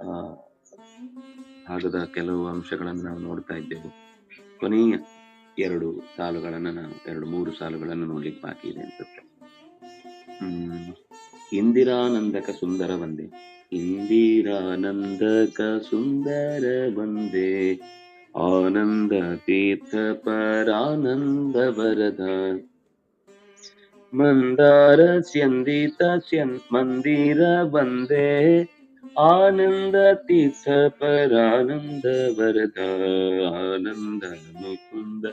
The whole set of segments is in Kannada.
ಆ, ಭಾಗದ ಕೆಲವು ಅಂಶಗಳನ್ನು ನಾವು ನೋಡ್ತಾ ಇದ್ದೆವು. ಕೊನೆಯ ಎರಡು ಸಾಲುಗಳನ್ನ ನಾವು ಎರಡು ಮೂರು ಸಾಲುಗಳನ್ನು ನೋಡ್ಲಿಕ್ಕೆ ಬಾಕಿ ಇದೆ ಅನ್ಸುತ್ತೆ ಹ್ಮ್. ಇಂದಿರಾನಂದಕ ಸುಂದರ ಬಂದೆ. ಇಂದಿರಾನಂದಕ ಸುಂದರ ಬಂದೆ. ಆನಂದ ತೀರ್ಥ ಪರಾನಂದ ವರದ. ಮಂದಾರ ಸ್ಯಂದಿತ ಸ್ಯನ್ ಮಂದಿರ ಬಂದೆ. ಆನಂದ ತೀರ್ಥ ಪರಾನಂದ ವರದ ಆನಂದ ಮುಕುಂದ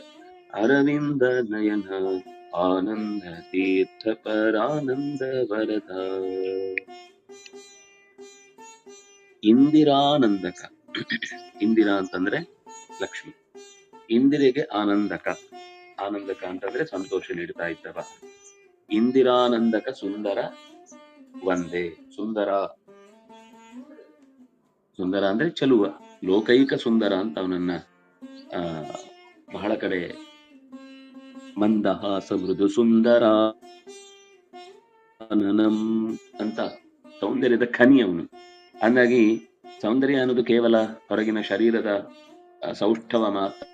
ಅರವಿಂದ ನಯನ ಆನಂದ ತೀರ್ಥ ಪರಾನಂದ ವರದ ಇಂದಿರಾನಂದಕ. ಇಂದಿರಾ ಅಂತಂದ್ರೆ ಲಕ್ಷ್ಮಿ. ಇಂದಿರೆಗೆ ಆನಂದಕ. ಆನಂದಕ ಅಂತಂದ್ರೆ ಸಂತೋಷ ನೀಡ್ತಾ ಇದ್ದವ. ಇಂದಿರಾನಂದಕ ಸುಂದರ ಒಂದೇ ಸುಂದರ ಸುಂದರ ಅಂದ್ರೆ ಚಲುವ, ಲೋಕೈಕ ಸುಂದರ ಅಂತ ಅವನನ್ನ, ಆ, ಬಹಳ ಕಡೆ ಮಂದಹಾಸ ಮೃದು ಸುಂದರ ಅಂತ ಸೌಂದರ್ಯದ ಖನಿ ಅವನು. ಹಾಗಾಗಿ ಸೌಂದರ್ಯ ಅನ್ನೋದು ಕೇವಲ ಹೊರಗಿನ ಶರೀರದ ಸೌಷ್ಠವ ಮಾತ್ರ.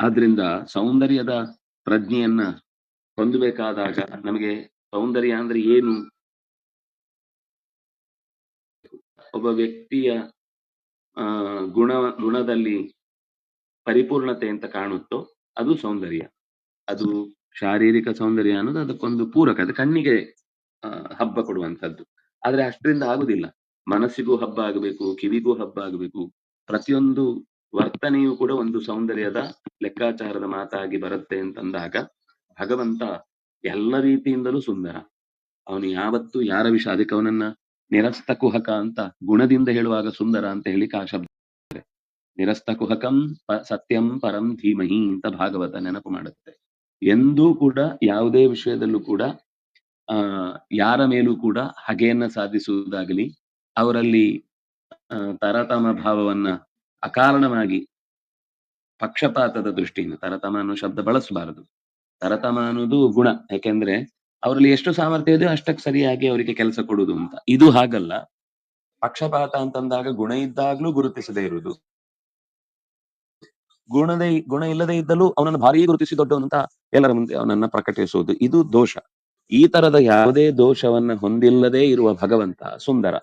ಆದ್ರಿಂದ ಸೌಂದರ್ಯದ ಪ್ರಜ್ಞೆಯನ್ನ ಹೊಂದಬೇಕಾದಾಗ ನಮಗೆ ಸೌಂದರ್ಯ ಅಂದ್ರೆ ಏನು? ಒಬ್ಬ ವ್ಯಕ್ತಿಯ ಗುಣ, ಗುಣದಲ್ಲಿ ಪರಿಪೂರ್ಣತೆ ಅಂತ ಕಾಣುತ್ತೋ ಅದು ಸೌಂದರ್ಯ. ಅದು ಶಾರೀರಿಕ ಸೌಂದರ್ಯ ಅನ್ನೋದು ಅದಕ್ಕೊಂದು ಪೂರಕ, ಅದು ಕಣ್ಣಿಗೆ ಹಬ್ಬ ಕೊಡುವಂತದ್ದು ಆದ್ರೆ ಅಷ್ಟರಿಂದ ಆಗುದಿಲ್ಲ. ಮನಸ್ಸಿಗೂ ಹಬ್ಬ ಆಗಬೇಕು, ಕಿವಿಗೂ ಹಬ್ಬ ಆಗಬೇಕು. ಪ್ರತಿಯೊಂದು ವರ್ತನೆಯೂ ಕೂಡ ಒಂದು ಸೌಂದರ್ಯದ ಲೆಕ್ಕಾಚಾರದ ಮಾತಾಗಿ ಬರುತ್ತೆ ಅಂತಂದಾಗ ಭಗವಂತ ಎಲ್ಲ ರೀತಿಯಿಂದಲೂ ಸುಂದರ. ಅವನು ಯಾವತ್ತು ಯಾರ ವಿಷಯ ಅದಕ್ಕೆ ಅವನನ್ನ ನಿರಸ್ತ ಕುಹಕ ಅಂತ ಗುಣದಿಂದ ಹೇಳುವಾಗ ಸುಂದರ ಅಂತ ಹೇಳಿ ಆ ಶಬ್ದ ನಿರಸ್ತ ಕುಹಕಂ ಸತ್ಯಂ ಪರಂ ಧೀಮಹಿ ಅಂತ ಭಾಗವತ ನೆನಪು ಮಾಡುತ್ತೆ. ಎಂದೂ ಕೂಡ ಯಾವುದೇ ವಿಷಯದಲ್ಲೂ ಕೂಡ, ಆ, ಯಾರ ಮೇಲೂ ಕೂಡ ಹಗೆಯನ್ನ ಸಾಧಿಸುವುದಾಗಲಿ, ಅವರಲ್ಲಿ ತರತಮ ಭಾವವನ್ನ ಅಕಾರಣವಾಗಿ ಪಕ್ಷಪಾತದ ದೃಷ್ಟಿಯಿಂದ ತರತಮ ಅನ್ನೋ ಶಬ್ದ ಬಳಸಬಾರದು. ತರತಮ ಅನ್ನೋದು ಗುಣ ಯಾಕೆಂದ್ರೆ ಅವರಲ್ಲಿ ಎಷ್ಟು ಸಾಮರ್ಥ್ಯ ಇದೆಯೋ ಅಷ್ಟಕ್ಕೆ ಸರಿಯಾಗಿ ಅವರಿಗೆ ಕೆಲಸ ಕೊಡುವುದು ಅಂತ. ಇದು ಹಾಗಲ್ಲ. ಪಕ್ಷಪಾತ ಅಂತಂದಾಗ ಗುಣ ಇದ್ದಾಗ್ಲೂ ಗುರುತಿಸದೇ ಇರುವುದು. ಗುಣದ, ಗುಣ ಇಲ್ಲದೆ ಇದ್ದಲೂ ಅವನನ್ನು ಭಾರಿ ಗುರುತಿಸಿ ದೊಡ್ಡವನಂತ ಎಲ್ಲರ ಮುಂದೆ ಅವನನ್ನ ಪ್ರಕಟಿಸುವುದು. ಇದು ದೋಷ. ಈ ತರದ ಯಾವುದೇ ದೋಷವನ್ನ ಹೊಂದಿಲ್ಲದೆ ಇರುವ ಭಗವಂತ ಸುಂದರ.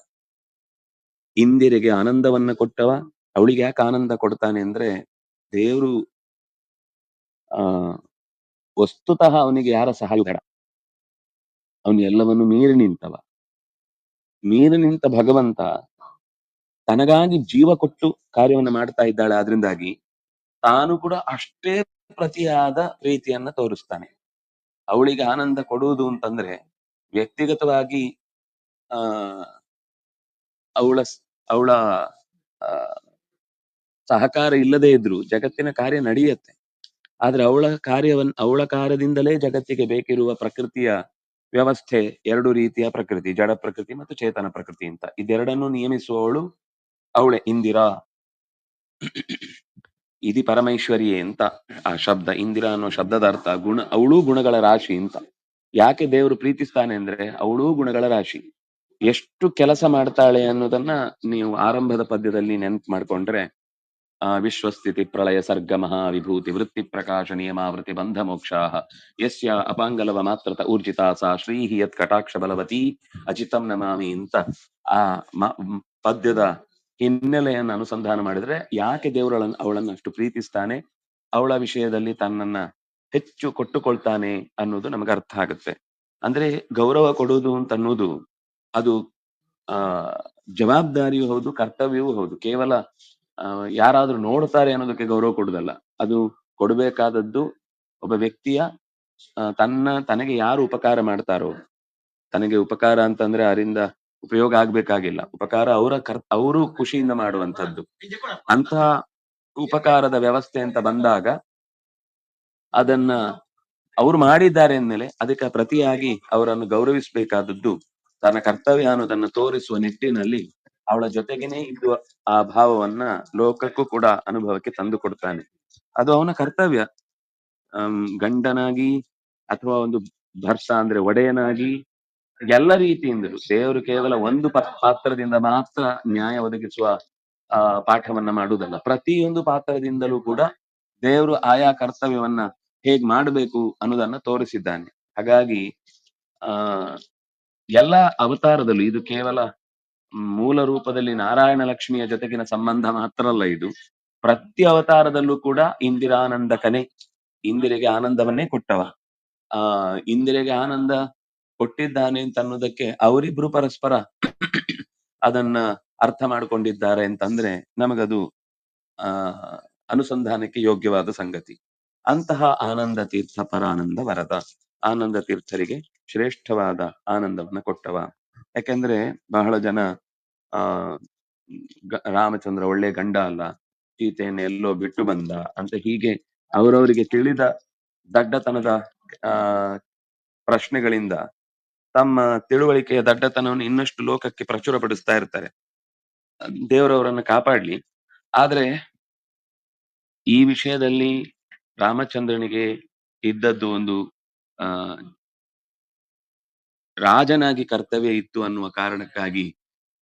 ಇಂದಿರಿಗೆ ಆನಂದವನ್ನ ಕೊಟ್ಟವ ಅವಳಿಗೆ ಯಾಕೆ ಆನಂದ ಕೊಡ್ತಾನೆ ಅಂದ್ರೆ ದೇವರು, ಆ, ವಸ್ತುತಃ ಅವನಿಗೆ ಯಾರ ಸಹಾಯ ಬೇಡ. ಅವನು ಎಲ್ಲವನ್ನು ಮೀರಿ ನಿಂತವ. ಮೀರಿ ನಿಂತ ಭಗವಂತ ತನಗಾಗಿ ಜೀವ ಕೊಟ್ಟು ಕಾರ್ಯವನ್ನ ಮಾಡ್ತಾ ಇದ್ದಾಳೆ ಆದ್ರಿಂದಾಗಿ ತಾನು ಕೂಡ ಅಷ್ಟೇ ಪ್ರತಿಯಾದ ಪ್ರೀತಿಯನ್ನ ತೋರಿಸ್ತಾನೆ. ಅವಳಿಗೆ ಆನಂದ ಕೊಡುವುದು ಅಂತಂದ್ರೆ ವ್ಯಕ್ತಿಗತವಾಗಿ, ಆ, ಅವಳ ಅವಳ ಸಹಕಾರ ಇಲ್ಲದೆ ಇದ್ರು ಜಗತ್ತಿನ ಕಾರ್ಯ ನಡೆಯುತ್ತೆ. ಆದ್ರೆ ಅವಳ ಕಾರ್ಯವನ್ ಅವಳ ಕಾರ್ಯದಿಂದಲೇ ಜಗತ್ತಿಗೆ ಬೇಕಿರುವ ಪ್ರಕೃತಿಯ ವ್ಯವಸ್ಥೆ, ಎರಡು ರೀತಿಯ ಪ್ರಕೃತಿ, ಜಡ ಪ್ರಕೃತಿ ಮತ್ತು ಚೇತನ ಪ್ರಕೃತಿ ಅಂತ. ಇದೆರಡನ್ನು ನಿಯಮಿಸುವವಳು ಅವಳೆ, ಇಂದಿರಾ. ಇದಿ ಪರಮೇಶ್ವರಿಯೇ ಅಂತ ಆ ಶಬ್ದ, ಇಂದಿರಾ ಅನ್ನೋ ಶಬ್ದದ ಅರ್ಥ, ಗುಣ, ಅವಳೂ ಗುಣಗಳ ರಾಶಿ ಅಂತ. ಯಾಕೆ ದೇವರು ಪ್ರೀತಿಸ್ತಾನೆ ಅಂದ್ರೆ ಅವಳೂ ಗುಣಗಳ ರಾಶಿ. ಎಷ್ಟು ಕೆಲಸ ಮಾಡ್ತಾಳೆ ಅನ್ನೋದನ್ನ ನೀವು ಆರಂಭದ ಪದ್ಯದಲ್ಲಿ ನೆನ್ಪು ಮಾಡ್ಕೊಂಡ್ರೆ ವಿಶ್ವಸ್ಥಿತಿ ಪ್ರಳಯ ಸರ್ಗ ಮಹಾ ವಿಭೂತಿ ವೃತ್ತಿ ಪ್ರಕಾಶ ನಿಯಮಾವೃತಿ ಬಂಧ ಮೋಕ್ಷಾಹ ಯಸ್ಯ ಅಪಾಂಗಲವ ಮಾತ್ರತ ಊರ್ಜಿತ ಸಾ ಶ್ರೀಹಿ ಯತ್ ಕಟಾಕ್ಷ ಬಲವತಿ ಅಚಿತಂ ನಮಾಮಿ ಅಂತ ಆ ಪದ್ಯದ ಹಿನ್ನೆಲೆಯನ್ನು ಅನುಸಂಧಾನ ಮಾಡಿದ್ರೆ ಯಾಕೆ ದೇವರನ್ನ ಅವಳನ್ನು ಅಷ್ಟು ಪ್ರೀತಿಸ್ತಾನೆ? ಅವಳ ವಿಷಯದಲ್ಲಿ ತನ್ನನ್ನ ಹೆಚ್ಚು ಕೊಟ್ಟುಕೊಳ್ತಾನೆ ಅನ್ನೋದು ನಮಗೆ ಅರ್ಥ ಆಗುತ್ತೆ. ಅಂದ್ರೆ ಗೌರವ ಕೊಡುವುದು ಅಂತ ಅನ್ನೋದು ಅದು, ಆ, ಜವಾಬ್ದಾರಿಯೂ ಹೌದು, ಕರ್ತವ್ಯವೂ ಹೌದು. ಕೇವಲ ಯಾರಾದ್ರೂ ನೋಡ್ತಾರೆ ಅನ್ನೋದಕ್ಕೆ ಗೌರವ ಕೊಡುದಲ್ಲ ಅದು ಕೊಡಬೇಕಾದದ್ದು ಒಬ್ಬ ವ್ಯಕ್ತಿಯ ತನ್ನ, ತನಗೆ ಯಾರು ಉಪಕಾರ ಮಾಡ್ತಾರೋ, ತನಗೆ ಉಪಕಾರ ಅಂತಂದ್ರೆ ಅದರಿಂದ ಉಪಯೋಗ ಆಗ್ಬೇಕಾಗಿಲ್ಲ. ಉಪಕಾರ ಅವರ ಕರ್, ಅವರು ಖುಷಿಯಿಂದ ಮಾಡುವಂತದ್ದು ಅಂತಹ ಉಪಕಾರದ ವ್ಯವಸ್ಥೆ ಅಂತ ಬಂದಾಗ ಅದನ್ನ ಅವ್ರು ಮಾಡಿದ್ದಾರೆ ಅಂದ್ಮೇಲೆ ಅದಕ್ಕೆ ಪ್ರತಿಯಾಗಿ ಅವರನ್ನು ಗೌರವಿಸಬೇಕಾದದ್ದು ತನ್ನ ಕರ್ತವ್ಯ ಅನ್ನೋದನ್ನ ತೋರಿಸುವ ನಿಟ್ಟಿನಲ್ಲಿ ಅವಳ ಜೊತೆಗೇನೆ ಇದ್ದು ಆ ಭಾವವನ್ನ ಲೋಕಕ್ಕೂ ಕೂಡ ಅನುಭವಕ್ಕೆ ತಂದು ಕೊಡ್ತಾನೆ. ಅದು ಅವನ ಕರ್ತವ್ಯ. ಅಮ್, ಗಂಡನಾಗಿ ಅಥವಾ ಒಂದು ಭರ್ಸ ಅಂದ್ರೆ ಒಡೆಯನಾಗಿ ಎಲ್ಲ ರೀತಿಯಿಂದಲೂ ದೇವರು ಕೇವಲ ಒಂದು ಪಾತ್ರದಿಂದ ಮಾತ್ರ ನ್ಯಾಯ ಒದಗಿಸುವ ಆ ಪಾಠವನ್ನ ಮಾಡುವುದಲ್ಲ. ಪ್ರತಿಯೊಂದು ಪಾತ್ರದಿಂದಲೂ ಕೂಡ ದೇವರು ಆಯಾ ಕರ್ತವ್ಯವನ್ನ ಹೇಗ್ ಮಾಡಬೇಕು ಅನ್ನೋದನ್ನ ತೋರಿಸಿದ್ದಾನೆ. ಹಾಗಾಗಿ ಆ ಎಲ್ಲಾ ಅವತಾರದಲ್ಲೂ ಇದು ಕೇವಲ ಮೂಲ ರೂಪದಲ್ಲಿ ನಾರಾಯಣ ಲಕ್ಷ್ಮಿಯ ಜೊತೆಗಿನ ಸಂಬಂಧ ಮಾತ್ರ ಅಲ್ಲ ಇದು. ಪ್ರತಿ ಅವತಾರದಲ್ಲೂ ಕೂಡ ಇಂದಿರಾನಂದಕನೇ ಇಂದಿರೆಗೆ ಆನಂದವನ್ನೇ ಕೊಟ್ಟವ. ಆ, ಇಂದಿರೆಗೆ ಆನಂದ ಕೊಟ್ಟಿದ್ದಾನೆ ಅಂತ ಅನ್ನೋದಕ್ಕೆ ಅವರಿಬ್ರು ಪರಸ್ಪರ ಅದನ್ನ ಅರ್ಥ ಮಾಡಿಕೊಂಡಿದ್ದಾರೆ ಅಂತಂದ್ರೆ ನಮಗದು, ಆ, ಅನುಸಂಧಾನಕ್ಕೆ ಯೋಗ್ಯವಾದ ಸಂಗತಿ. ಅಂತಹ ಆನಂದ ತೀರ್ಥ ಪರಾನಂದ ವರದ, ಆನಂದ ತೀರ್ಥರಿಗೆ ಶ್ರೇಷ್ಠವಾದ ಆನಂದವನ್ನ ಕೊಟ್ಟವ. ಯಾಕೆಂದ್ರೆ ಬಹಳ ಜನ, ಆ ರಾಮಚಂದ್ರ ಒಳ್ಳೆ ಗಂಡ ಅಲ್ಲ, ಸೀತೆಯನ್ನು ಎಲ್ಲೋ ಬಿಟ್ಟು ಬಂದ ಅಂತ ಹೀಗೆ ಅವರವರಿಗೆ ತಿಳಿದ ದಡ್ಡತನದ, ಆ, ಪ್ರಶ್ನೆಗಳಿಂದ ತಮ್ಮ ತಿಳುವಳಿಕೆಯ ದಡ್ಡತನವನ್ನು ಇನ್ನಷ್ಟು ಲೋಕಕ್ಕೆ ಪ್ರಚುರಪಡಿಸ್ತಾ ಇರ್ತಾರೆ. ದೇವರವರನ್ನ ಕಾಪಾಡ್ಲಿ. ಆದ್ರೆ ಈ ವಿಷಯದಲ್ಲಿ ರಾಮಚಂದ್ರನಿಗೆ ಇದ್ದದ್ದು ಒಂದು, ಆ ರಾಜನಾಗಿ ಕರ್ತವ್ಯ ಇತ್ತು ಅನ್ನುವ ಕಾರಣಕ್ಕಾಗಿ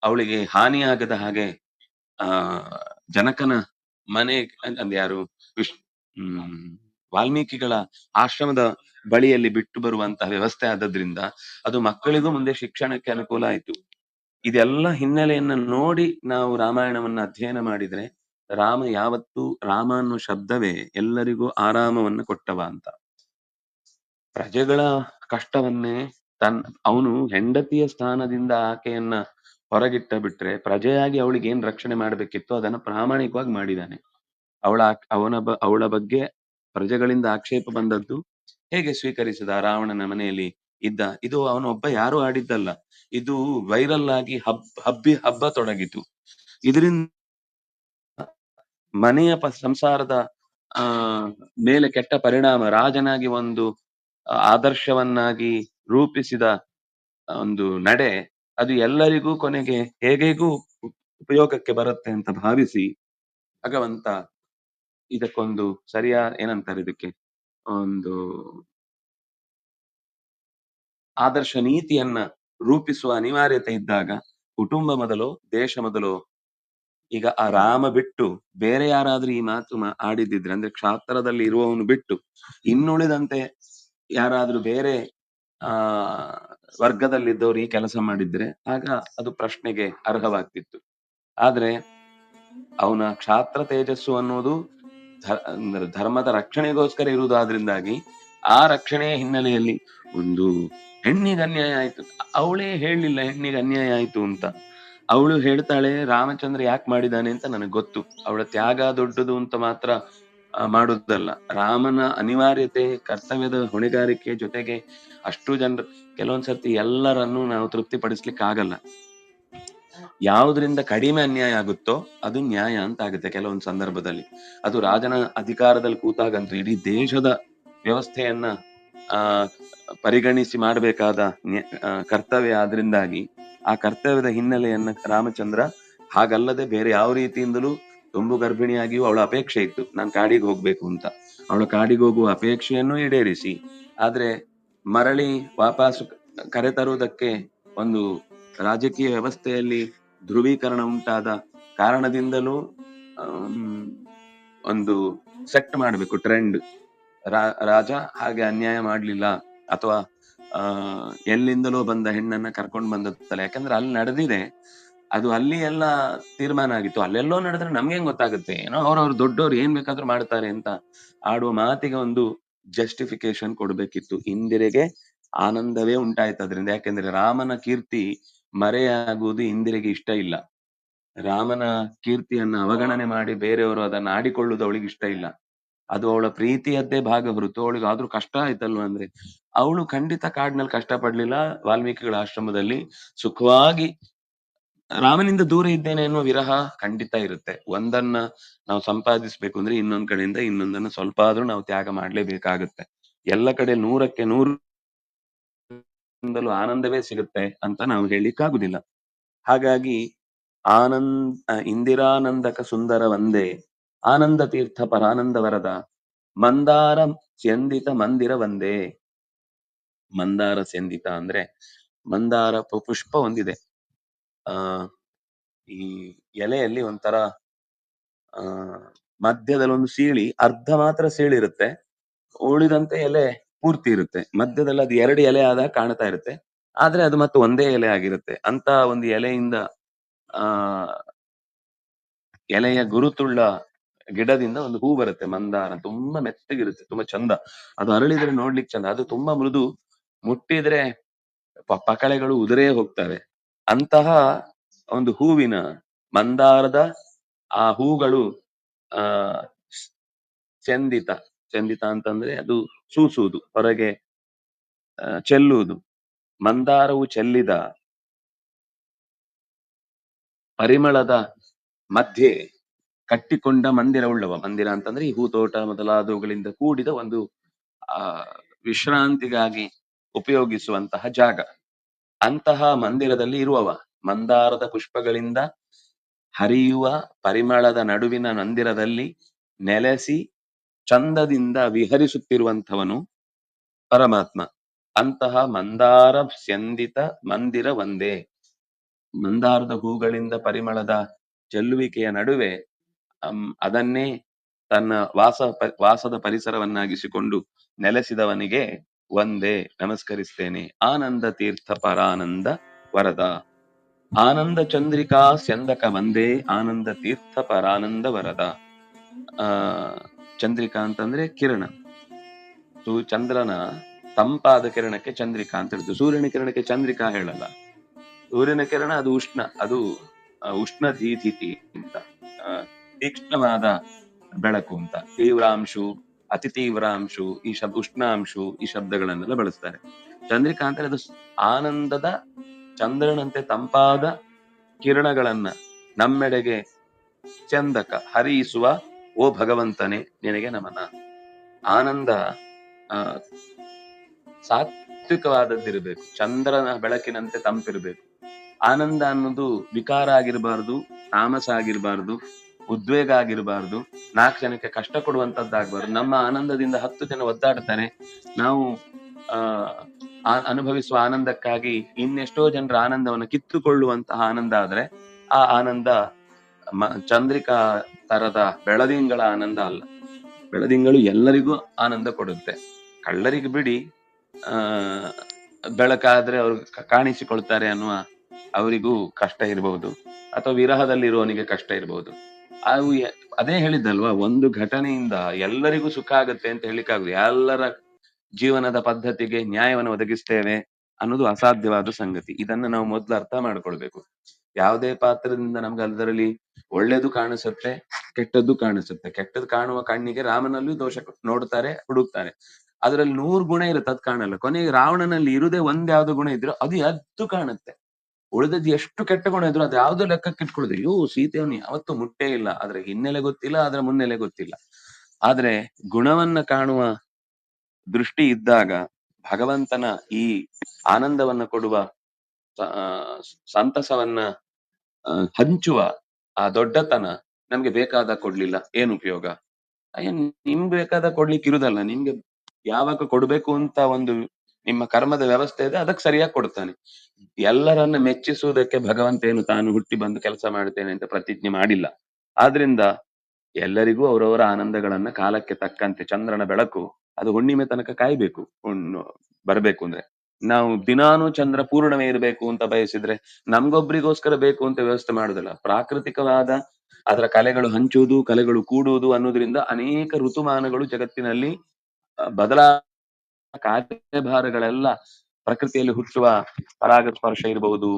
ಅವಳಿಗೆ ಹಾನಿಯಾಗದ ಹಾಗೆ, ಆ, ಜನಕನ ಮನೆ ಅಂದ್ರೆ ಯಾರು? ವಾಲ್ಮೀಕಿಗಳ ಆಶ್ರಮದ ಬಳಿಯಲ್ಲಿ ಬಿಟ್ಟು ಬರುವಂತಹ ವ್ಯವಸ್ಥೆ ಆದದ್ರಿಂದ ಅದು ಮಕ್ಕಳಿಗೂ ಮುಂದೆ ಶಿಕ್ಷಣಕ್ಕೆ ಅನುಕೂಲ ಆಯಿತು. ಇದೆಲ್ಲ ಹಿನ್ನೆಲೆಯನ್ನ ನೋಡಿ ನಾವು ರಾಮಾಯಣವನ್ನ ಅಧ್ಯಯನ ಮಾಡಿದ್ರೆ ರಾಮ ಯಾವತ್ತು ರಾಮ ಅನ್ನೋ ಶಬ್ದವೇ ಎಲ್ಲರಿಗೂ ಆರಾಮವನ್ನು ಕೊಟ್ಟವ ಅಂತ. ಪ್ರಜೆಗಳ ಕಷ್ಟವನ್ನೇ ತನ್, ಅವನು ಹೆಂಡತಿಯ ಸ್ಥಾನದಿಂದ ಆಕೆಯನ್ನ ಹೊರಗಿಟ್ಟ ಬಿಟ್ರೆ ಪ್ರಜೆಯಾಗಿ ಅವಳಿಗೆ ಏನ್ ರಕ್ಷಣೆ ಮಾಡ್ಬೇಕಿತ್ತು ಅದನ್ನ ಪ್ರಾಮಾಣಿಕವಾಗಿ ಮಾಡಿದಾನೆ. ಅವಳ ಅವನ ಅವಳ ಬಗ್ಗೆ ಪ್ರಜೆಗಳಿಂದ ಆಕ್ಷೇಪ ಬಂದದ್ದು ಹೇಗೆ ಸ್ವೀಕರಿಸಿದ? ರಾವಣನ ಮನೆಯಲ್ಲಿ ಇದ್ದ, ಇದು ಅವನೊಬ್ಬ ಯಾರು ಆಡಿದ್ದಲ್ಲ, ಇದು ವೈರಲ್ ಆಗಿ ಹಬ್, ಹಬ್ಬಿ, ಹಬ್ಬ ತೊಡಗಿತು. ಇದರಿಂದ ಮನೆಯ ಸಂಸಾರದ ಮೇಲೆ ಕೆಟ್ಟ ಪರಿಣಾಮ, ರಾಜನಾಗಿ ಒಂದು ಆದರ್ಶವನ್ನಾಗಿ ರೂಪಿಸಿದ ಒಂದು ನಡೆ, ಅದು ಎಲ್ಲರಿಗೂ ಕೊನೆಗೆ ಹೇಗೆಗೂ ಉಪಯೋಗಕ್ಕೆ ಬರುತ್ತೆ ಅಂತ ಭಾವಿಸಿ ಭಗವಂತ ಇದಕ್ಕೊಂದು ಸರಿಯಾದ ಏನಂತಾರೆ ಇದಕ್ಕೆ, ಒಂದು ಆದರ್ಶ ನೀತಿಯನ್ನ ರೂಪಿಸುವ ಅನಿವಾರ್ಯತೆ ಇದ್ದಾಗ, ಕುಟುಂಬ ಮೊದಲು, ದೇಶ ಮೊದಲು, ಈಗ ಆ ರಾಮ ಬಿಟ್ಟು ಬೇರೆ ಯಾರಾದ್ರೂ ಈ ಮಾತು ಆಡಿದ್ದಿದ್ರೆ, ಅಂದ್ರೆ ಕ್ಷಾತ್ರದಲ್ಲಿ ಇರುವವನು ಬಿಟ್ಟು, ಇನ್ನುಳಿದಂತೆ ಯಾರಾದ್ರೂ ಬೇರೆ ಆ, ವರ್ಗದಲ್ಲಿದ್ದವ್ರು ಈ ಕೆಲಸ ಮಾಡಿದ್ರೆ ಆಗ ಅದು ಪ್ರಶ್ನೆಗೆ ಅರ್ಹವಾಗ್ತಿತ್ತು. ಆದ್ರೆ ಅವನ ಕ್ಷಾತ್ರ ತೇಜಸ್ಸು ಅನ್ನೋದು ಧರ್ಮದ ರಕ್ಷಣೆಗೋಸ್ಕರ ಇರುವುದಾದ್ರಿಂದಾಗಿ ಆ ರಕ್ಷಣೆಯ ಹಿನ್ನೆಲೆಯಲ್ಲಿ ಒಂದು ಹೆಣ್ಣಿಗೆ ಅನ್ಯಾಯ ಆಯ್ತು. ಅವಳೇ ಹೇಳಲಿಲ್ಲ ಹೆಣ್ಣಿಗೆ ಅನ್ಯಾಯ ಆಯ್ತು ಅಂತ. ಅವಳು ಹೇಳ್ತಾಳೆ, ರಾಮಚಂದ್ರ ಯಾಕೆ ಮಾಡಿದಾನೆ? ಅಂತ ನನಗೆ ಗೊತ್ತು. ಅವಳ ತ್ಯಾಗ ದೊಡ್ಡದು ಅಂತ ಮಾತ್ರ ಮಾಡುವುದಲ್ಲ. ರಾಮನ ಅನಿವಾರ್ಯತೆ, ಕರ್ತವ್ಯದ ಹೊಣೆಗಾರಿಕೆ ಜೊತೆಗೆ ಅಷ್ಟು ಜನರು ಕೆಲವೊಂದ್ಸರ್ತಿ ಎಲ್ಲರನ್ನೂ ನಾವು ತೃಪ್ತಿಪಡಿಸ್ಲಿಕ್ಕೆ ಆಗಲ್ಲ ಯಾವುದರಿಂದ ಕಡಿಮೆ ಅನ್ಯಾಯ ಆಗುತ್ತೋ ಅದು ನ್ಯಾಯ ಅಂತ ಆಗುತ್ತೆ ಕೆಲವೊಂದು ಸಂದರ್ಭದಲ್ಲಿ. ಅದು ರಾಜನ ಅಧಿಕಾರದಲ್ಲಿ ಕೂತಾಗಂತೂ ಇಡೀ ದೇಶದ ವ್ಯವಸ್ಥೆಯನ್ನ, ಆ, ಪರಿಗಣಿಸಿ ಮಾಡಬೇಕಾದ ಕರ್ತವ್ಯ ಆದ್ರಿಂದಾಗಿ ಆ ಕರ್ತವ್ಯದ ಹಿನ್ನೆಲೆಯನ್ನ ರಾಮಚಂದ್ರ ಹಾಗಲ್ಲದೆ ಬೇರೆ ಯಾವ ರೀತಿಯಿಂದಲೂ ತುಂಬು ಗರ್ಭಿಣಿಯಾಗಿಯೂ ಅವಳ ಅಪೇಕ್ಷೆ ಇತ್ತು. ನಾನು ಕಾಡಿಗೆ ಹೋಗ್ಬೇಕು ಅಂತ. ಅವಳ ಕಾಡಿಗೆ ಹೋಗುವ ಅಪೇಕ್ಷೆಯನ್ನು ಈಡೇರಿಸಿ. ಆದ್ರೆ ಮರಳಿ ವಾಪಸ್ ಕರೆತರುವುದಕ್ಕೆ ಒಂದು ರಾಜಕೀಯ ವ್ಯವಸ್ಥೆಯಲ್ಲಿ ಧ್ರುವೀಕರಣ ಉಂಟಾದ ಕಾರಣದಿಂದಲೂ ಒಂದು ಸೆಟ್ ಮಾಡಬೇಕು ಟ್ರೆಂಡ್. ರಾಜ ಹಾಗೆ ಅನ್ಯಾಯ ಮಾಡಲಿಲ್ಲ ಅಥವಾ ಎಲ್ಲಿಂದಲೋ ಬಂದ ಹೆಣ್ಣನ್ನ ಕರ್ಕೊಂಡು ಬಂದದ್ದಲ್ಲ ಯಾಕಂದ್ರೆ ಅಲ್ಲಿ ನಡೆದಿದೆ. ಅದು ಅಲ್ಲಿ ಎಲ್ಲ ತೀರ್ಮಾನ ಆಗಿತ್ತು. ಅಲ್ಲೆಲ್ಲೋ ನಡೆದ್ರೆ ನಮ್ಗೆ ಹೆಂಗ್ ಗೊತ್ತಾಗುತ್ತೆ? ಏನೋ ಅವ್ರವ್ರು ದೊಡ್ಡವ್ರು ಏನ್ ಬೇಕಾದ್ರೂ ಮಾಡ್ತಾರೆ ಅಂತ ಆಡುವ ಮಾತಿಗೆ ಒಂದು ಜಸ್ಟಿಫಿಕೇಶನ್ ಕೊಡ್ಬೇಕಿತ್ತು. ಇಂದಿರೆಗೆ ಆನಂದವೇ ಉಂಟಾಯ್ತು ಅದರಿಂದ. ಯಾಕೆಂದ್ರೆ ರಾಮನ ಕೀರ್ತಿ ಮರೆಯಾಗುವುದು ಇಂದಿರೆಗೆ ಇಷ್ಟ ಇಲ್ಲ. ರಾಮನ ಕೀರ್ತಿಯನ್ನ ಅವಗಣನೆ ಮಾಡಿ ಬೇರೆಯವರು ಅದನ್ನ ಆಡಿಕೊಳ್ಳುವುದು ಅವಳಿಗೆ ಇಷ್ಟ ಇಲ್ಲ. ಅದು ಅವಳ ಪ್ರೀತಿಯದ್ದೇ ಭಾಗ ಹೊರತು ಅವಳಿಗೆ ಆದ್ರೂ ಕಷ್ಟ ಆಯ್ತಲ್ವ ಅಂದ್ರೆ? ಅವಳು ಖಂಡಿತ ಕಾಡಿನಲ್ಲಿ ಕಷ್ಟ ಪಡ್ಲಿಲ್ಲ ವಾಲ್ಮೀಕಿಗಳ ಆಶ್ರಮದಲ್ಲಿ ಸುಖವಾಗಿ ರಾಮನಿಂದ ದೂರ ಇದ್ದೇನೆ ಎನ್ನುವ ವಿರಹ ಖಂಡಿತ ಇರುತ್ತೆ. ಒಂದನ್ನ ನಾವು ಸಂಪಾದಿಸ್ಬೇಕು ಅಂದ್ರೆ ಇನ್ನೊಂದ್ ಕಡೆಯಿಂದ ಇನ್ನೊಂದನ್ನ ಸ್ವಲ್ಪ ಆದ್ರೂ ನಾವು ತ್ಯಾಗ ಮಾಡ್ಲೇಬೇಕಾಗುತ್ತೆ. ಎಲ್ಲ ಕಡೆ ನೂರಕ್ಕೆ ನೂರು ಆನಂದವೇ ಸಿಗುತ್ತೆ ಅಂತ ನಾವು ಹೇಳಿಕ್ಕಾಗುದಿಲ್ಲ ಹಾಗಾಗಿ ಆನಂದ್ ಇಂದಿರಾನಂದಕ ಸುಂದರ ಒಂದೇ ಆನಂದ ತೀರ್ಥ ಪರಾನಂದ ವರದ, ಮಂದಾರ ಸ್ಯಂದಿತ ಮಂದಿರ ಒಂದೇ ಮಂದಾರ ಸ್ಯಂದಿತ ಅಂದ್ರೆ ಮಂದಾರ ಪುಷ್ಪ ಒಂದಿದೆ ಆ, ಈ ಎಲೆಯಲ್ಲಿ ಒಂಥರ, ಆ, ಮಧ್ಯದಲ್ಲಿ ಒಂದು ಸೀಳಿ ಅರ್ಧ ಮಾತ್ರ ಸೀಳಿರುತ್ತೆ. ಉಳಿದಂತೆ ಎಲೆ ಪೂರ್ತಿ ಇರುತ್ತೆ. ಮಧ್ಯದಲ್ಲಿ ಅದು ಎರಡು ಎಲೆ ಆದಾಗ ಕಾಣ್ತಾ ಇರುತ್ತೆ. ಆದ್ರೆ ಅದು ಮತ್ತೆ ಒಂದೇ ಎಲೆ ಆಗಿರುತ್ತೆ. ಅಂತ ಒಂದು ಎಲೆಯಿಂದ, ಆ, ಎಲೆಯ ಗುರುತುಳ್ಳ ಗಿಡದಿಂದ ಒಂದು ಹೂ ಬರುತ್ತೆ. ಮಂದಾರ. ತುಂಬಾ ಮೆತ್ತಗಿರುತ್ತೆ. ತುಂಬಾ ಚಂದ. ಅದು ಅರಳಿದ್ರೆ ನೋಡ್ಲಿಕ್ಕೆ ಚಂದ. ಅದು ತುಂಬಾ ಮೃದು. ಮುಟ್ಟಿದ್ರೆ ಪಕಳೆಗಳು ಉದುರೇ ಹೋಗ್ತವೆ. ಅಂತಹ ಒಂದು ಹೂವಿನ ಮಂದಾರದ ಆ ಹೂಗಳು, ಆ ಚಂದಿತ ಚಂದಿತ ಅಂತಂದ್ರೆ ಅದು ಸೂಸುವುದು, ಹೊರಗೆ ಚೆಲ್ಲುವುದು. ಮಂದಾರವು ಚೆಲ್ಲಿದ ಪರಿಮಳದ ಮಧ್ಯೆ ಕಟ್ಟಿಕೊಂಡ ಮಂದಿರವುಳ್ಳವ ಮಂದಿರ ಅಂತಂದ್ರೆ ಈ ಹೂತೋಟ ಮೊದಲಾದವುಗಳಿಂದ ಕೂಡಿದ ಒಂದು, ಆ, ವಿಶ್ರಾಂತಿಗಾಗಿ ಉಪಯೋಗಿಸುವಂತಹ ಜಾಗ. ಅಂತಹ ಮಂದಿರದಲ್ಲಿ ಇರುವವ. ಮಂದಾರದ ಪುಷ್ಪಗಳಿಂದ ಹರಿಯುವ ಪರಿಮಳದ ನಡುವಿನ ಮಂದಿರದಲ್ಲಿ ನೆಲೆಸಿ ಚಂದದಿಂದ ವಿಹರಿಸುತ್ತಿರುವಂಥವನು ಪರಮಾತ್ಮ. ಅಂತಹ ಮಂದಾರ ಸ್ಯಂದಿತ ಮಂದಿರ ಒಂದೇ. ಮಂದಾರದ ಹೂಗಳಿಂದ ಪರಿಮಳದ ಚೆಲ್ಲುವಿಕೆಯ ನಡುವೆ ಅದನ್ನೇ ತನ್ನ ವಾಸ ವಾಸದ ಪರಿಸರವನ್ನಾಗಿಸಿಕೊಂಡು ನೆಲೆಸಿದವನಿಗೆ ಒಂದೇ ನಮಸ್ಕರಿಸ್ತೇನೆ. ಆನಂದ ತೀರ್ಥ ಪರಾನಂದ ವರದ. ಆನಂದ ಚಂದ್ರಿಕಾ ಸ್ಯಂದಕ ಒಂದೇ ಆನಂದ ತೀರ್ಥ ಪರಾನಂದ ವರದ. ಆ, ಚಂದ್ರಿಕಾ ಅಂತಂದ್ರೆ ಕಿರಣ. ಸು, ಚಂದ್ರನ ತಂಪಾದ ಕಿರಣಕ್ಕೆ ಚಂದ್ರಿಕಾ ಅಂತ ಹೇಳ್ತು ಸೂರ್ಯನ ಕಿರಣಕ್ಕೆ ಚಂದ್ರಿಕಾ ಹೇಳಲ್ಲ. ಸೂರ್ಯನ ಕಿರಣ ಅದು ಉಷ್ಣ ಅದು ಉಷ್ಣ ತೀತಿ ಅಂತ ತೀಕ್ಷ್ಣವಾದ ಬೆಳಕು ಅಂತ. ತೀವ್ರಾಂಶು ಅತಿ ತೀವ್ರಾಂಶು, ಈ ಶಬ್ದ ಉಷ್ಣಾಂಶು ಈ ಶಬ್ದಗಳನ್ನೆಲ್ಲ ಬಳಸ್ತಾರೆ. ಚಂದ್ರಿಕಾ ಅಂದ್ರೆ ಅದು ಆನಂದದ ಚಂದ್ರನಂತೆ ತಂಪಾದ ಕಿರಣಗಳನ್ನ ನಮ್ಮೆಡೆಗೆ ಚಂದಕ ಹರಿಯಿಸುವ, ಓ ಭಗವಂತನೇ, ನಿನಗೆ ನಮನ. ಆನಂದ, ಆ, ಸಾತ್ವಿಕವಾದದ್ದಿರಬೇಕು. ಚಂದ್ರನ ಬೆಳಕಿನಂತೆ ತಂಪಿರಬೇಕು. ಆನಂದ ಅನ್ನೋದು ವಿಕಾರ ಆಗಿರಬಾರ್ದು, ತಾಮಸ ಆಗಿರಬಾರ್ದು. ಉದ್ವೇಗ ಆಗಿರಬಾರ್ದು ನಾಲ್ಕು ಜನಕ್ಕೆ ಕಷ್ಟ ಕೊಡುವಂತದ್ದಾಗಬಾರ್ದು ನಮ್ಮ ಆನಂದದಿಂದ ಹತ್ತು ಜನ ಒದ್ದಾಡ್ತಾರೆ. ನಾವು, ಆ ಅನುಭವಿಸುವ ಆನಂದಕ್ಕಾಗಿ ಇನ್ನೆಷ್ಟೋ ಜನರ ಆನಂದವನ್ನು ಕಿತ್ತುಕೊಳ್ಳುವಂತಹ ಆನಂದ ಆದ್ರೆ, ಆ ಆನಂದ ಚಂದ್ರಿಕಾ ತರದ ಬೆಳದಿಂಗಳ ಆನಂದ ಅಲ್ಲ. ಬೆಳದಿಂಗಳು ಎಲ್ಲರಿಗೂ ಆನಂದ ಕೊಡುತ್ತೆ. ಕಳ್ಳರಿಗೆ ಬಿಡಿ. ಆ, ಬೆಳಕಾದ್ರೆ ಅವ್ರು ಕಾಣಿಸಿಕೊಳ್ತಾರೆ ಅನ್ನುವ ಅವರಿಗೂ ಕಷ್ಟ ಇರಬಹುದು ಅಥವಾ ವಿರಹದಲ್ಲಿರುವವನಿಗೆ ಕಷ್ಟ ಇರಬಹುದು ಅವು ಅದೇ ಹೇಳಿದ್ದಲ್ವಾ, ಒಂದು ಘಟನೆಯಿಂದ ಎಲ್ಲರಿಗೂ ಸುಖ ಆಗುತ್ತೆ ಅಂತ ಹೇಳಿಕ್ಕಾಗುದು ಎಲ್ಲರ ಜೀವನದ ಪದ್ಧತಿಗೆ ನ್ಯಾಯವನ್ನು ಒದಗಿಸ್ತೇವೆ ಅನ್ನೋದು ಅಸಾಧ್ಯವಾದ ಸಂಗತಿ. ಇದನ್ನ ನಾವು ಮೊದಲು ಅರ್ಥ ಮಾಡ್ಕೊಳ್ಬೇಕು. ಯಾವುದೇ ಪಾತ್ರದಿಂದ ನಮ್ಗೆ ಅದರಲ್ಲಿ ಒಳ್ಳೇದು ಕಾಣಿಸುತ್ತೆ, ಕೆಟ್ಟದ್ದು ಕಾಣಿಸುತ್ತೆ. ಕೆಟ್ಟದ್ದು ಕಾಣುವ ಕಣ್ಣಿಗೆ ರಾಮನಲ್ಲೂ ದೋಷ ನೋಡ್ತಾರೆ, ಹುಡುಕ್ತಾರೆ. ಅದರಲ್ಲಿ ನೂರು ಗುಣ ಇರುತ್ತೆ, ಅದು ಕಾಣಲ್ಲ. ಕೊನೆಗೆ ರಾವಣನಲ್ಲಿ ಇರುದೇ ಒಂದ್ ಯಾವ್ದು ಗುಣ ಇದ್ರು ಅದು ಎದ್ದು ಕಾಣುತ್ತೆ. ಉಳಿದದ್ದು ಎಷ್ಟು ಕೆಟ್ಟ ಗುಣ ಇದ್ರು ಅದು ಯಾವ್ದು ಲೆಕ್ಕಕ್ಕೆ ಇಟ್ಕೊಳ್ಳೋದು. ಅಯ್ಯೋ ಸೀತೆಯವನು ಯಾವತ್ತೂ ಮುಟ್ಟೇ ಇಲ್ಲ. ಅದ್ರ ಹಿನ್ನೆಲೆ ಗೊತ್ತಿಲ್ಲ ಅದ್ರ ಮುನ್ನೆಲೆ ಗೊತ್ತಿಲ್ಲ. ಆದ್ರೆ ಗುಣವನ್ನ ಕಾಣುವ ದೃಷ್ಟಿ ಇದ್ದಾಗ ಭಗವಂತನ ಈ ಆನಂದವನ್ನ ಕೊಡುವ ಸಂತಸವನ್ನ ಹಂಚುವ ಆ ದೊಡ್ಡತನ ನಮ್ಗೆ ಬೇಕಾದ ಕೊಡ್ಲಿಲ್ಲ. ಏನ್ ಉಪಯೋಗ? ಏನ್ ನಿಮ್ಗೆ ಬೇಕಾದ ಕೊಡ್ಲಿಕ್ಕೆ ಇರುದಲ್ಲ ನಿಮ್ಗೆ ಯಾವಾಗ ಕೊಡ್ಬೇಕು ಅಂತ ಒಂದು ನಿಮ್ಮ ಕರ್ಮದ ವ್ಯವಸ್ಥೆ ಇದೆ, ಅದಕ್ಕೆ ಸರಿಯಾಗಿ ಕೊಡ್ತಾನೆ. ಎಲ್ಲರನ್ನ ಮೆಚ್ಚಿಸುವುದಕ್ಕೆ ಭಗವಂತ ಏನು ತಾನು ಹುಟ್ಟಿ ಬಂದು ಕೆಲಸ ಮಾಡ್ತೇನೆ ಅಂತ ಪ್ರತಿಜ್ಞೆ ಮಾಡಿಲ್ಲ. ಆದ್ರಿಂದ ಎಲ್ಲರಿಗೂ ಅವರವರ ಆನಂದಗಳನ್ನ ಕಾಲಕ್ಕೆ ತಕ್ಕಂತೆ ಚಂದ್ರನ ಬೆಳಕು, ಅದು ಹುಣ್ಣಿಮೆ ತನಕ ಕಾಯ್ಬೇಕು ಬರ್ಬೇಕು ಅಂದ್ರೆ. ನಾವು ದಿನಾನು ಚಂದ್ರ ಪೂರ್ಣವೇ ಇರಬೇಕು ಅಂತ ಬಯಸಿದ್ರೆ ನಮ್ಗೊಬ್ರಿಗೋಸ್ಕರ ಬೇಕು ಅಂತ ವ್ಯವಸ್ಥೆ ಮಾಡುದಿಲ್ಲ ಪ್ರಾಕೃತಿಕವಾದ ಅದರ ಕಲೆಗಳು ಹಂಚುವುದು, ಕಲೆಗಳು ಕೂಡುವುದು ಅನ್ನೋದ್ರಿಂದ ಅನೇಕ ಋತುಮಾನಗಳು ಜಗತ್ತಿನಲ್ಲಿ ಬದಲಾ ಕಾರ್ಯಭಾರಗಳೆಲ್ಲ ಪ್ರಕೃತಿಯಲ್ಲಿ ಹುಟ್ಟುವ ಪರಾಗಸ್ಪರ್ಶ ಇರಬಹುದು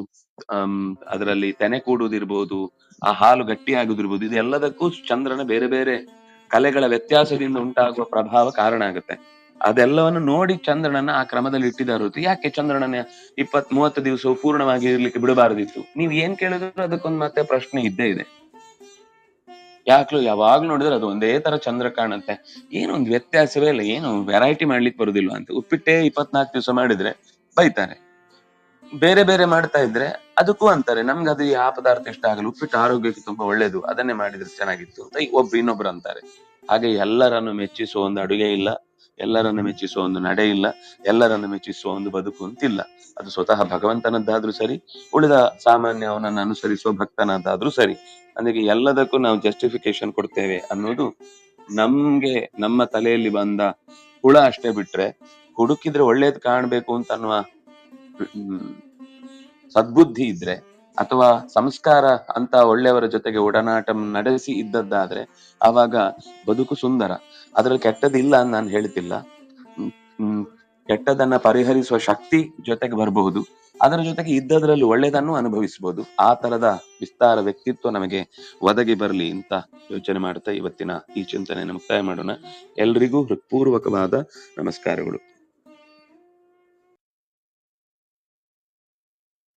ಅಮ್, ಅದರಲ್ಲಿ ತೆನೆ ಕೂಡುವುದಿರ್ಬೋದು, ಆ ಹಾಲು ಗಟ್ಟಿಯಾಗುದಿರ್ಬೋದು ಇದೆಲ್ಲದಕ್ಕೂ ಚಂದ್ರನ ಬೇರೆ ಬೇರೆ ಕಲೆಗಳ ವ್ಯತ್ಯಾಸದಿಂದ ಉಂಟಾಗುವ ಪ್ರಭಾವ ಕಾರಣ ಆಗುತ್ತೆ. ಅದೆಲ್ಲವನ್ನು ನೋಡಿ ಚಂದ್ರನನ್ನ ಆ ಕ್ರಮದಲ್ಲಿ ಇಟ್ಟಿದ್ದಾರೆ ಯಾಕೆ ಚಂದ್ರನನ್ನ ಇಪ್ಪತ್ ಮೂವತ್ತು ದಿವಸವು ಪೂರ್ಣವಾಗಿ ಇರ್ಲಿಕ್ಕೆ ಬಿಡಬಾರದಿತ್ತು? ನೀವ್ ಏನ್ ಕೇಳಿದ್ರು ಅದಕ್ಕೊಂದು ಮತ್ತೆ ಪ್ರಶ್ನೆ ಇದ್ದೇ ಇದೆ. ಯಾಕ್ಲೂ ಯಾವಾಗ್ಲೂ ನೋಡಿದ್ರೆ ಅದು ಒಂದೇ ತರ ಚಂದ್ರ ಕಾಣುತ್ತೆ. ಏನೊಂದು ವ್ಯತ್ಯಾಸವೇ ಇಲ್ಲ, ಏನು ವೆರೈಟಿ ಮಾಡ್ಲಿಕ್ಕೆ ಬರುದಿಲ್ಲ ಅಂತ. ಉಪ್ಪಿಟ್ಟೆ ಇಪ್ಪತ್ನಾಲ್ಕು ದಿವಸ ಮಾಡಿದ್ರೆ ಬೈತಾರೆ. ಬೇರೆ ಬೇರೆ ಮಾಡ್ತಾ ಇದ್ರೆ ಅದಕ್ಕೂ ಅಂತಾರೆ ನಮ್ಗೆ ಅದು ಆ ಪದಾರ್ಥ ಇಷ್ಟ ಆಗಲ್ಲ, ಉಪ್ಪಿಟ್ಟು ಆರೋಗ್ಯಕ್ಕೆ ತುಂಬಾ ಒಳ್ಳೇದು, ಅದನ್ನೇ ಮಾಡಿದ್ರೆ ಚೆನ್ನಾಗಿತ್ತು ಅಂತ ಒಬ್ರು ಇನ್ನೊಬ್ರು ಅಂತಾರೆ. ಹಾಗೆ ಎಲ್ಲರನ್ನು ಮೆಚ್ಚಿಸುವ ಒಂದು ಅಡುಗೆ ಇಲ್ಲ, ಎಲ್ಲರನ್ನು ಮೆಚ್ಚಿಸುವ ಒಂದು ನಡೆ ಇಲ್ಲ, ಎಲ್ಲರನ್ನು ಮೆಚ್ಚಿಸುವ ಒಂದು ಬದುಕು ಅಂತಿಲ್ಲ. ಅದು ಸ್ವತಃ ಭಗವಂತನದ್ದಾದ್ರೂ ಸರಿ, ಉಳಿದ ಸಾಮಾನ್ಯ ಅವನನ್ನು ಅನುಸರಿಸುವ ಭಕ್ತನದ್ದಾದ್ರೂ ಸರಿ. ಅದಕ್ಕೆ ಎಲ್ಲದಕ್ಕೂ ನಾವು ಜಸ್ಟಿಫಿಕೇಶನ್ ಕೊಡ್ತೇವೆ ಅನ್ನೋದು ನಮ್ಗೆ ನಮ್ಮ ತಲೆಯಲ್ಲಿ ಬಂದ ಹುಳ ಅಷ್ಟೇ ಬಿಟ್ರೆ ಹುಡುಕಿದ್ರೆ ಒಳ್ಳೇದ್ ಕಾಣ್ಬೇಕು ಅಂತ ಅನ್ನುವ ಸದ್ಬುದ್ಧಿ ಇದ್ರೆ ಅಥವಾ ಸಂಸ್ಕಾರ ಅಂತ ಒಳ್ಳೆಯವರ ಜೊತೆಗೆ ಒಡನಾಟ ನಡೆಸಿ ಇದ್ದದ್ದಾದ್ರೆ ಆವಾಗ ಬದುಕು ಸುಂದರ. ಅದ್ರಲ್ಲಿ ಕೆಟ್ಟದಿಲ್ಲ ಅಂತ ನಾನು ಹೇಳ್ತಿಲ್ಲ. ಕೆಟ್ಟದನ್ನ ಪರಿಹರಿಸುವ ಶಕ್ತಿ ಜೊತೆಗೆ ಬರಬಹುದು. ಅದರ ಜೊತೆಗೆ ಇದ್ದದ್ರಲ್ಲಿ ಒಳ್ಳೇದನ್ನು ಅನುಭವಿಸಬಹುದು ಆ ತರದ ವಿಸ್ತಾರ ವ್ಯಕ್ತಿತ್ವ ನಮಗೆ ಒದಗಿ ಬರಲಿ ಅಂತ ಯೋಚನೆ ಮಾಡ್ತಾ ಇವತ್ತಿನ ಈ ಚಿಂತನೆಯನ್ನು ಮುಕ್ತಾಯ ಮಾಡೋಣ. ಎಲ್ರಿಗೂ ಹೃತ್ಪೂರ್ವಕವಾದ ನಮಸ್ಕಾರಗಳು.